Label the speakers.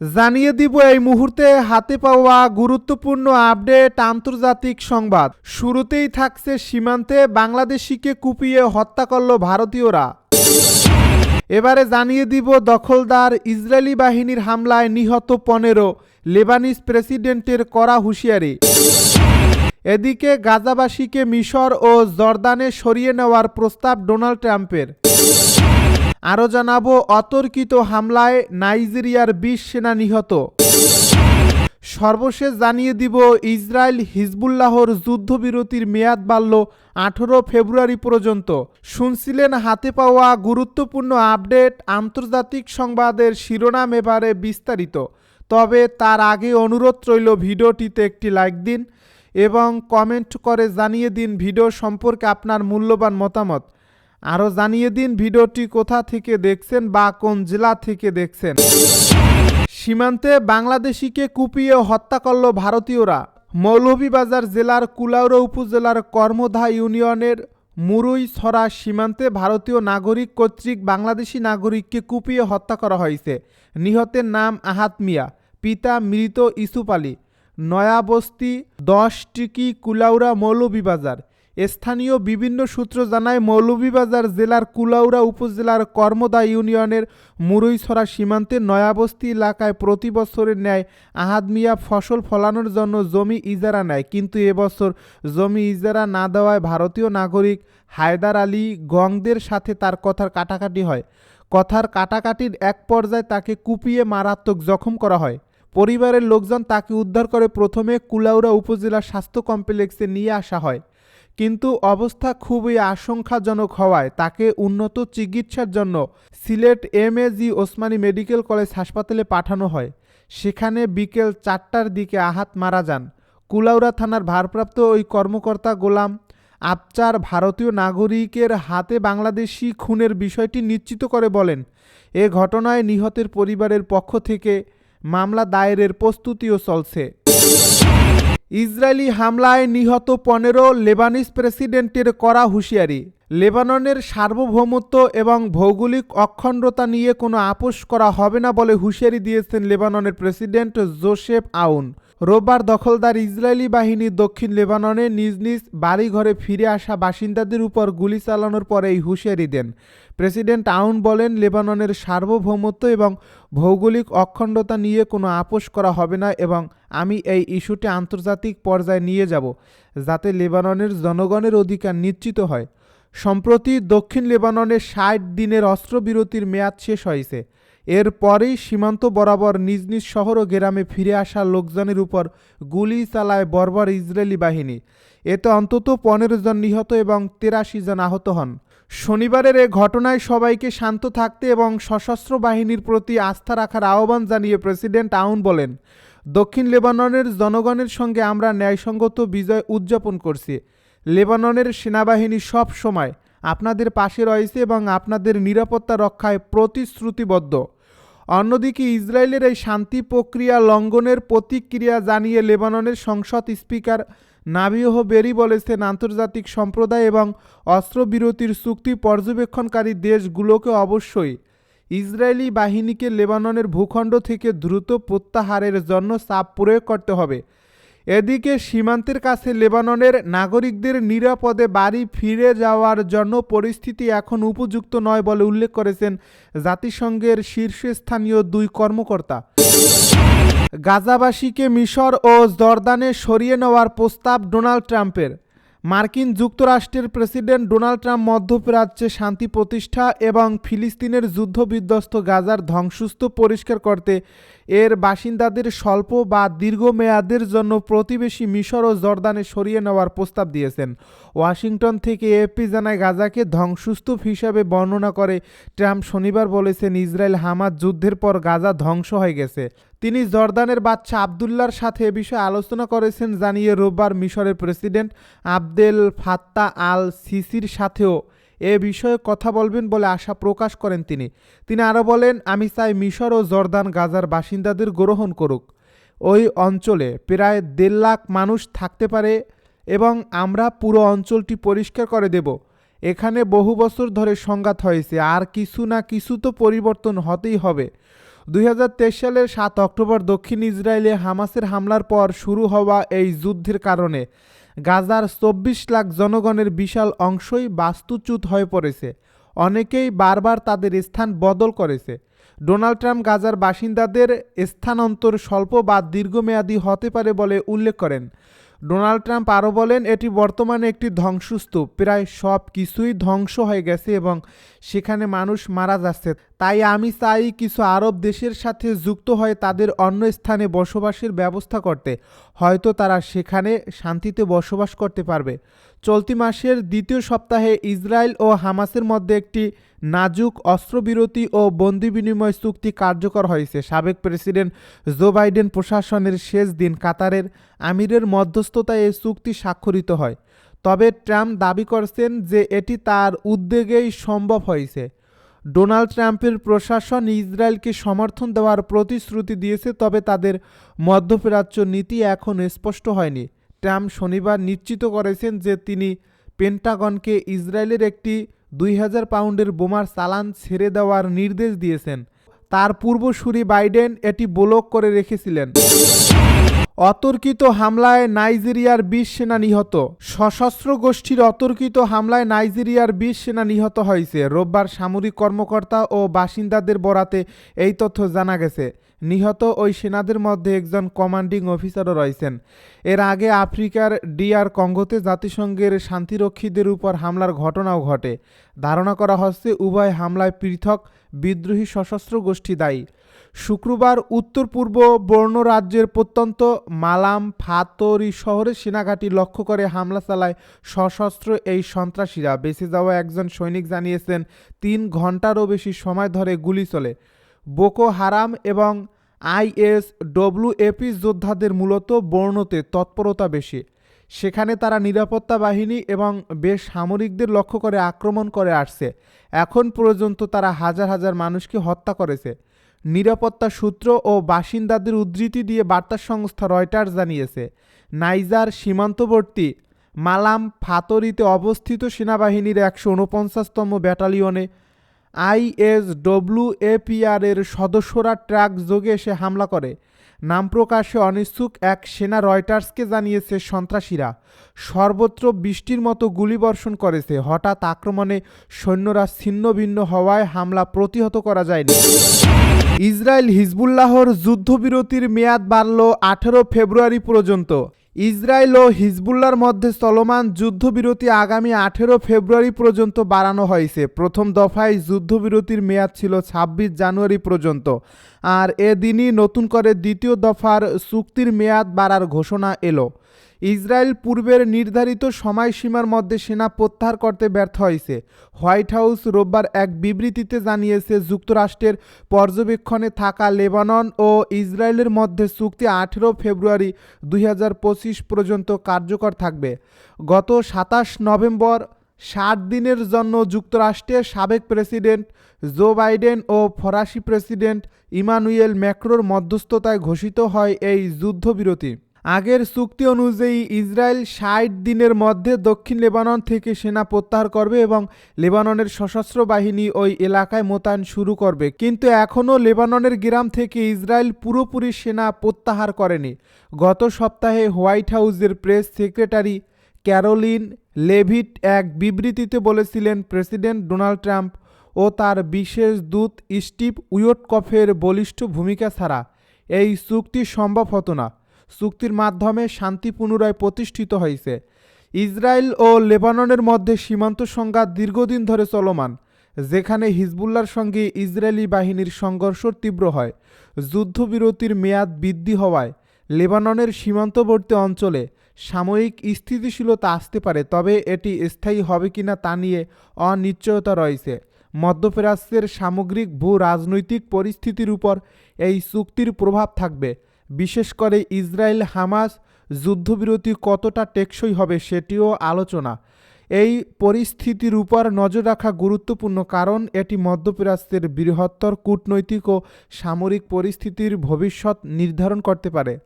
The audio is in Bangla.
Speaker 1: জানিয়ে দিব এই মুহূর্তে হাতে পাওয়া গুরুত্বপূর্ণ আপডেট আন্তর্জাতিক সংবাদ। শুরুতেই থাকছে সীমান্তে বাংলাদেশিকে কুপিয়ে হত্যা করল ভারতীয়রা। এবারে জানিয়ে দিব দখলদার ইসরায়েলি বাহিনীর হামলায় নিহত পনেরো লেবানিস প্রেসিডেন্টের করা হুঁশিয়ারি। এদিকে গাজাবাসীকে মিশর ও জর্দানে সরিয়ে নেওয়ার প্রস্তাব ডোনাল্ড ট্রাম্পের। আরও জানাব, অতর্কিত হামলায় নাইজেরিয়ার বিশ সেনা নিহত। সর্বশেষ জানিয়ে দিব, ইসরায়েল হিজবুল্লাহর যুদ্ধবিরতির মেয়াদ বাড়ল আঠেরো ফেব্রুয়ারি পর্যন্ত। শুনছিলেন হাতে পাওয়া গুরুত্বপূর্ণ আপডেট, আন্তর্জাতিক সংবাদের শিরোনাম এবারে বিস্তারিত। তবে তার আগে অনুরোধ রইল ভিডিওটিতে একটি লাইক দিন এবং কমেন্ট করে জানিয়ে দিন ভিডিও সম্পর্কে আপনার মূল্যবান মতামত। আরও জানিয়ে দিন ভিডিওটি কোথা থেকে দেখছেন বা কোন জেলা থেকে দেখছেন। সীমান্তে বাংলাদেশিকে কুপিয়ে হত্যা করল ভারতীয়রা। মৌলভীবাজার জেলার কুলাউড়া উপজেলার কর্মধা ইউনিয়নের মুরুইছড়া সীমান্তে ভারতীয় নাগরিক কর্তৃক বাংলাদেশি নাগরিককে কুপিয়ে হত্যা করা হয়েছে। নিহতের নাম আহাত মিয়া, পিতা মৃত ইসুপ আলী। নয়াবস্তি দশ টিকি কুলাউড়া মৌলভীবাজার। স্থানীয় বিভিন্ন সূত্র জানায়, মৌলভীবাজার জেলার কুলাউড়া উপজেলার কর্মদা ইউনিয়নের মুরুইছড়া সীমান্তে নয়াবস্তি এলাকায় প্রতি বছরের ন্যায় আহাদ মিয়া ফসল ফলানোর জন্য জমি ইজারা নেয়। কিন্তু এবছর জমি ইজারা না দেওয়ায় ভারতীয় নাগরিক হায়দার আলী গংদের সাথে তার কথার কাটাকাটি হয়। কথার কাটাকাটির এক পর্যায়ে তাকে কুপিয়ে মারাত্মক জখম করা হয়। পরিবারের লোকজন তাকে উদ্ধার করে প্রথমে কুলাউড়া উপজেলা স্বাস্থ্য কমপ্লেক্সে নিয়ে আসা হয়। কিন্তু অবস্থা খুবই আশঙ্কাজনক হওয়ায় তাকে উন্নত চিকিৎসার জন্য Sylhet M A G Osmani medical college হাসপাতালে পাঠানো হয়। সেখানে বিকেল চারটার দিকে আহাত মারা যান। কুলাউড়া থানার ভারপ্রাপ্ত ওই কর্মকর্তা গোলাম আবচার ভারতীয় নাগরিকের হাতে বাংলাদেশি খুনের বিষয়টি নিশ্চিত করে বলেন, এ ঘটনায় নিহতের পরিবারের পক্ষ থেকে মামলা দায়েরের প্রস্তুতিও চলছে। ইসরায়েলি হামলায় নিহত পনেরো লেবানিস প্রেসিডেন্টের করা হুঁশিয়ারি। লেবাননের সার্বভৌমত্ব এবং ভৌগোলিক অখণ্ডতা নিয়ে কোনো আপোষ করা হবে না বলে হুঁশিয়ারি দিয়েছেন লেবাননের প্রেসিডেন্ট জোসেফ আউন। রোববার দখলদার ইসরায়েলি বাহিনী দক্ষিণ লেবাননে নিজ নিজ বাড়িঘরে ফিরে আসা বাসিন্দাদের উপর গুলি চালানোর পরে এই হুঁশিয়ারি দেন। প্রেসিডেন্ট আউন বলেন, লেবাননের সার্বভৌমত্ব এবং ভৌগোলিক অখণ্ডতা নিয়ে কোনো আপোষ করা হবে না এবং আমি এই ইস্যুটি আন্তর্জাতিক পর্যায়ে নিয়ে যাব, যাতে লেবাননের জনগণের অধিকার নিশ্চিত হয়। সম্প্রতি দক্ষিণ লেবাননের ষাট দিনের অস্ত্রবিরতির মেয়াদ শেষ হয়েছে। এরপরেই সীমান্ত বরাবর নিজ নিজ শহর ও গ্রামে ফিরে আসা লোকজনের উপর গুলি চালায় বর্বর ইসরায়েলি বাহিনী। এতে অন্তত পনেরো জন নিহত এবং তেরাশি জন আহত হন। শনিবারের এ ঘটনায় সবাইকে শান্ত থাকতে এবং সশস্ত্র বাহিনীর প্রতি আস্থা রাখার আহ্বান জানিয়ে প্রেসিডেন্ট আউন বলেন, দক্ষিণ লেবাননের জনগণের সঙ্গে আমরা ন্যায়সঙ্গত বিজয় উদযাপন করছি। লেবাননের সেনাবাহিনী সব সময় আপনাদের পাশে রয়েছে এবং আপনাদের নিরাপত্তা রক্ষায় প্রতিশ্রুতিবদ্ধ। অন্যদিকে ইসরায়েলের এই শান্তি প্রক্রিয়া লঙ্ঘনের প্রতিক্রিয়া জানিয়ে লেবাননের সংসদ স্পিকার নাবিহ বেরি বলেছেন, আন্তর্জাতিক সম্প্রদায় এবং অস্ত্রবিরতির চুক্তি পর্যবেক্ষণকারী দেশগুলোকে অবশ্যই ইসরায়েলি বাহিনীকে লেবাননের ভূখণ্ড থেকে দ্রুত প্রত্যাহারের জন্য চাপ প্রয়োগ করতে হবে। এদিকে সীমান্তের কাছে লেবাননের নাগরিকদের নিরাপদে বাড়ি ফিরে যাওয়ার জন্য পরিস্থিতি এখন উপযুক্ত নয় বলে উল্লেখ করেছেন জাতিসংঘের শীর্ষস্থানীয় দুই কর্মকর্তা। গাজাবাসীকে মিশর ও জর্দানে সরিয়ে নেওয়ার প্রস্তাব ডোনাল্ড ট্রাম্পের। মার্কিন যুক্তরাষ্ট্রের প্রেসিডেন্ট ডোনাল্ড ট্রাম্প মধ্যপ্রাচ্যে শান্তি প্রতিষ্ঠা এবং ফিলিস্তিনের যুদ্ধবিধ্বস্ত গাজার ধ্বংসস্তূপ পরিষ্কার করতে এর বাসিন্দাদের স্বল্প বা দীর্ঘমেয়াদের জন্য প্রতিবেশী মিশর ও জর্দানে সরিয়ে নেওয়ার প্রস্তাব দিয়েছেন। ওয়াশিংটন থেকে এপি জানায়, গাজাকে ধ্বংসস্তূপ হিসাবে বর্ণনা করে ট্রাম্প শনিবার বলেছেন, ইসরায়েল হামাদ যুদ্ধের পর গাজা ধ্বংস হয়ে গেছে। তিনি জর্দানের বাচ্চা আবদুল্লার সাথে এ বিষয়ে আলোচনা করেছেন, জানিয়ে রোববার মিশরের প্রেসিডেন্ট আবদেল ফাত্তা আল সিসির সাথেও এ বিষয়ে কথা বলবেন বলে আশা প্রকাশ করেন তিনি। তিনি আরও বলেন, আমি চাই মিশর ও জর্দান গাজার বাসিন্দাদের গ্রহণ করুক। ওই অঞ্চলে প্রায় দেড় লাখ মানুষ থাকতে পারে এবং আমরা পুরো অঞ্চলটি পরিষ্কার করে দেব। এখানে বহু বছর ধরে সংঘাত হয়েছে। আর কিছু না কিছু তো পরিবর্তন হতেই হবে। দুই হাজার তেইশ সালের সাত অক্টোবর দক্ষিণ ইসরায়েলে হামাসের হামলার পর শুরু হওয়া এই যুদ্ধের কারণে গাজার চব্বিশ লাখ জনগণের বিশাল অংশই বাস্তুচ্যুত হয়ে পড়েছে। অনেকেই বারবার তাদের স্থান বদল করেছে। ডোনাল্ড ট্রাম্প গাজার বাসিন্দাদের স্থানান্তর স্বল্প বা দীর্ঘমেয়াদী হতে পারে বলে উল্লেখ করেন। ডোনাল্ড ট্রাম্প আরও বলেন, এটি বর্তমানে একটি ধ্বংসস্তূপ। প্রায় সব কিছুই ধ্বংস হয়ে গেছে এবং সেখানে মানুষ মারা যাচ্ছে। তাই আমি চাই কিছু আরব দেশের সাথে যুক্ত হয়ে তাদের অন্য স্থানে বসবাসের ব্যবস্থা করতে। হয়তো তারা সেখানে শান্তিতে বসবাস করতে পারবে। চলতি মাসের দ্বিতীয় সপ্তাহে ইসরায়েল ও হামাসের মধ্যে একটি নাজুক অস্ত্রবিরতি ও বন্দি বিনিময় চুক্তি কার্যকর হয়েছে। সাবেক প্রেসিডেন্ট জো বাইডেন প্রশাসনের শেষ দিন কাতারের আমিরের মধ্যস্থতায় এই চুক্তি স্বাক্ষরিত হয়। তবে ট্রাম্প দাবি করছেন যে এটি তার উদ্যোগেই সম্ভব হয়েছে। ডোনাল্ড ট্রাম্পের প্রশাসন ইসরায়েলকে সমর্থন দেওয়ার প্রতিশ্রুতি দিয়েছে, তবে তাদের মধ্যপ্রাচ্য নীতি এখন স্পষ্ট হয়নি। ট্রাম্প শনিবার নিশ্চিত করেছেন যে তিনি পেন্টাগনকে ইসরায়েলের একটি দুই হাজার পাউন্ডের বোমার চালান ছেড়ে দেওয়ার নির্দেশ দিয়েছেন। তার পূর্বসূরি বাইডেন এটি ব্লক করে রেখেছিলেন। অতর্কিত হামলায় নাইজেরিয়ার বিশ সেনা নিহত। সশস্ত্র গোষ্ঠীর অতর্কিত হামলায় নাইজেরিয়ার বিশ সেনা নিহত হয়েছে। রোববার সামরিক কর্মকর্তা ও বাসিন্দাদের বরাতে এই তথ্য জানা গেছে। নিহত ওই সেনাদের মধ্যে একজন কমান্ডিং অফিসারও রয়েছেন। এর আগে আফ্রিকার ডিআর কঙ্গোতে জাতিসংঘের শান্তিরক্ষীদের উপর হামলার ঘটনাও ঘটে। ধারণা করা হচ্ছে, উভয় হামলায় পৃথক বিদ্রোহী সশস্ত্র গোষ্ঠী দায়ী। শুক্রবার উত্তর পূর্ব বর্ণ রাজ্যের প্রত্যন্ত মালাম ফাতরি শহরে সেনাঘাঁটি লক্ষ্য করে হামলা চালায় সশস্ত্র এই সন্ত্রাসীরা। বেঁচে যাওয়া একজন সৈনিক জানিয়েছেন, তিন ঘন্টারও বেশি সময় ধরে গুলি চলে। বোকো হারাম এবং আইএস ডব্লিউএপি যোদ্ধাদের মূলত বর্ণতে তৎপরতা বেশি। সেখানে তারা নিরাপত্তা বাহিনী এবং বেশ সামরিকদের লক্ষ্য করে আক্রমণ করে আসছে। এখন পর্যন্ত তারা হাজার হাজার মানুষকে হত্যা করেছে। নিরাপত্তা সূত্র ও বাসিন্দাদের উদ্ধৃতি দিয়ে বার্তা সংস্থা রয়টার্স জানিয়েছে, নাইজার সীমান্তবর্তী মালাম ফাতরিতে অবস্থিত সেনাবাহিনীর একশো উনপঞ্চাশতম ব্যাটালিয়নে আইএসডব্লিউএপিআর এর সদস্যরা ট্রাক যোগে এসে হামলা করে। নাম প্রকাশে অনিচ্ছুক এক সেনা রয়টার্সকে জানিয়েছে সন্ত্রাসীরা। সর্বত্র বৃষ্টির মতো গুলিবর্ষণ করেছে। হঠাৎ আক্রমণে সৈন্যরা ছিন্ন ভিন্ন হওয়ায় হামলা প্রতিহত করা যায়নি। ইসরায়েল হিজবুল্লাহর যুদ্ধবিরতির মেয়াদ বাড়ল আঠেরো ফেব্রুয়ারি পর্যন্ত। ইসরায়েল ও হিজবুল্লার মধ্যে চলমান যুদ্ধবিরতি আগামী আঠেরো ফেব্রুয়ারি পর্যন্ত বাড়ানো হয়েছে। প্রথম দফায় যুদ্ধবিরতির মেয়াদ ছিল ছাব্বিশ জানুয়ারি পর্যন্ত। আর এদিনই নতুন করে দ্বিতীয় দফার চুক্তির মেয়াদ বাড়ার ঘোষণা এলো। ইসরায়েল পূর্বের নির্ধারিত সময়সীমার মধ্যে সেনা প্রত্যাহার করতে ব্যর্থ হয়েছে। হোয়াইট হাউস রোববার এক বিবৃতিতে জানিয়েছে, যুক্তরাষ্ট্রের পর্যবেক্ষণে থাকা লেবানন ও ইসরায়েলের মধ্যে চুক্তি আঠেরো ফেব্রুয়ারি দুই হাজার পঁচিশ পর্যন্ত কার্যকর থাকবে। গত সাতাশ নভেম্বর ষাট দিনের জন্য যুক্তরাষ্ট্রের সাবেক প্রেসিডেন্ট জো বাইডেন ও ফরাসি প্রেসিডেন্ট ইমানুয়েল ম্যাক্রোর মধ্যস্থতায় ঘোষিত হয় এই যুদ্ধবিরতি। আগের চুক্তি অনুযায়ী ইসরায়েল ষাট দিনের মধ্যে দক্ষিণ লেবানন থেকে সেনা প্রত্যাহার করবে এবং লেবাননের সশস্ত্র বাহিনী ওই এলাকায় মোতায়েন শুরু করবে। কিন্তু এখনও লেবাননের গ্রাম থেকে ইসরায়েল পুরোপুরি সেনা প্রত্যাহার করেনি। গত সপ্তাহে হোয়াইট হাউসের প্রেস সেক্রেটারি ক্যারোলিন লেভিট এক বিবৃতিতে বলেছিলেন, প্রেসিডেন্ট ডোনাল্ড ট্রাম্প ও তার বিশেষ দূত স্টিভ উইটকফের বলিষ্ঠ ভূমিকা ছাড়া এই চুক্তি সম্ভব হতো না। চুক্তির মাধ্যমে শান্তি পুনরায় প্রতিষ্ঠিত হয়েছে। ইসরায়েল ও লেবাননের মধ্যে সীমান্ত সংঘাত দীর্ঘদিন ধরে চলমান, যেখানে হিজবুল্লার সঙ্গে ইসরায়েলি বাহিনীর সংঘর্ষ তীব্র হয়। যুদ্ধবিরতির মেয়াদ বৃদ্ধি হওয়ায় লেবাননের সীমান্তবর্তী অঞ্চলে সাময়িক স্থিতিশীলতা আসতে পারে, তবে এটি স্থায়ী হবে কিনা তা নিয়ে অনিশ্চয়তা রয়েছে। মধ্যপ্রাচ্যের সামগ্রিক ভূ রাজনৈতিক পরিস্থিতির উপর এই চুক্তির প্রভাব থাকবে। বিশেষ করে ইসরায়েল হামাস যুদ্ধবিরতি কতটা টেকসই হবে সেটিও আলোচনা। এই পরিস্থিতির উপর নজর রাখা গুরুত্বপূর্ণ কারণ এটি মধ্যপ্রাচ্যের বৃহত্তর কূটনৈতিক ও সামরিক পরিস্থিতির ভবিষ্যৎ নির্ধারণ করতে পারে।